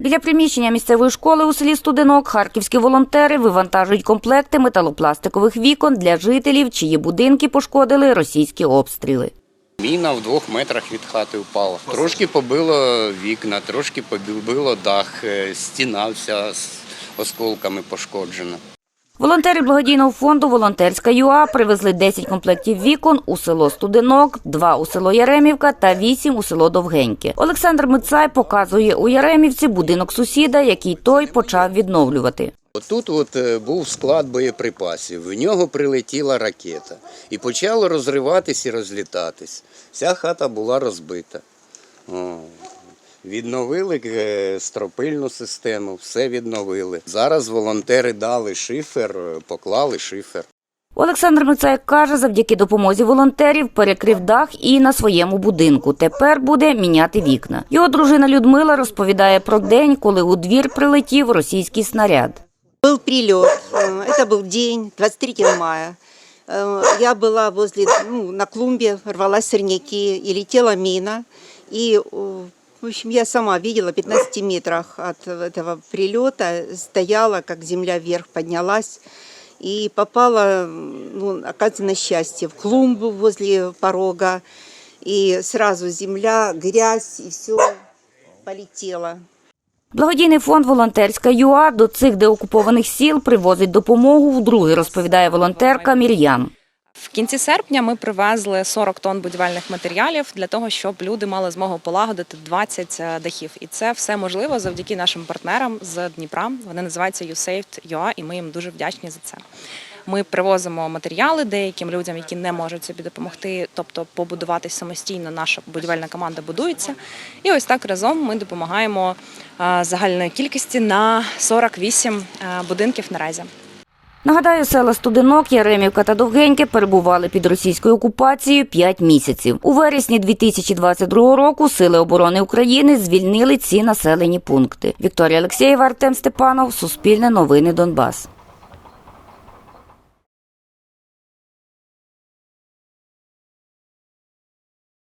Біля приміщення місцевої школи у селі Студенок харківські волонтери вивантажують комплекти металопластикових вікон для жителів, чиї будинки пошкодили російські обстріли. Міна в двох метрах від хати впала. Трошки побило вікна, трошки побило дах, е, стіна вся з осколками пошкоджена. Волонтери благодійного фонду Волонтерська ЮА привезли 10 комплектів вікон у село Студенок, 2 у село Яремівка та 8 у село Довгеньке. Олександр Мицай показує у Яремівці будинок сусіда, який той почав відновлювати. Тут от е, був склад боєприпасів, в нього прилетіла ракета і почало розриватись і розлітатись. Вся хата була розбита. О. Відновили е, стропильну систему, все відновили. Зараз волонтери дали шифер, е, поклали шифер. Олександр Мицай каже, завдяки допомозі волонтерів перекрив дах і на своєму будинку. Тепер буде міняти вікна. Його дружина Людмила розповідає про день, коли у двір прилетів російський снаряд. Был прилет. Э, Это был день, 23 мая. Э, Я была возле, ну, на клумбе, рвалась сорняки, и летела мина. И, э, в общем, я сама видела, в 15 метрах от этого прилета стояла, как земля вверх поднялась, и попала, ну, оказывается, на счастье, в клумбу возле порога. И сразу земля, грязь, и все полетело. Благодійний фонд Волонтерська ЮА до цих деокупованих сіл привозить допомогу вдруге, розповідає волонтерка Мір'ям. В кінці серпня ми привезли 40 тонн будівельних матеріалів для того, щоб люди мали змогу полагодити 20 дахів. І це все можливо завдяки нашим партнерам з Дніпра. Вони називаються USAVED.UA, і ми їм дуже вдячні за це. Ми привозимо матеріали деяким людям, які не можуть собі допомогти, тобто побудуватись самостійно. Наша будівельна команда будується. І ось так разом ми допомагаємо е, загальної кількості на 48 е, будинків наразі. Нагадаю, села Студенок, Яремівка та Довгеньке перебували під російською окупацією 5 місяців. У вересні 2022 року Сили оборони України звільнили ці населені пункти. Вікторія Олексєєва, Артем Степанов, Суспільне новини Донбас.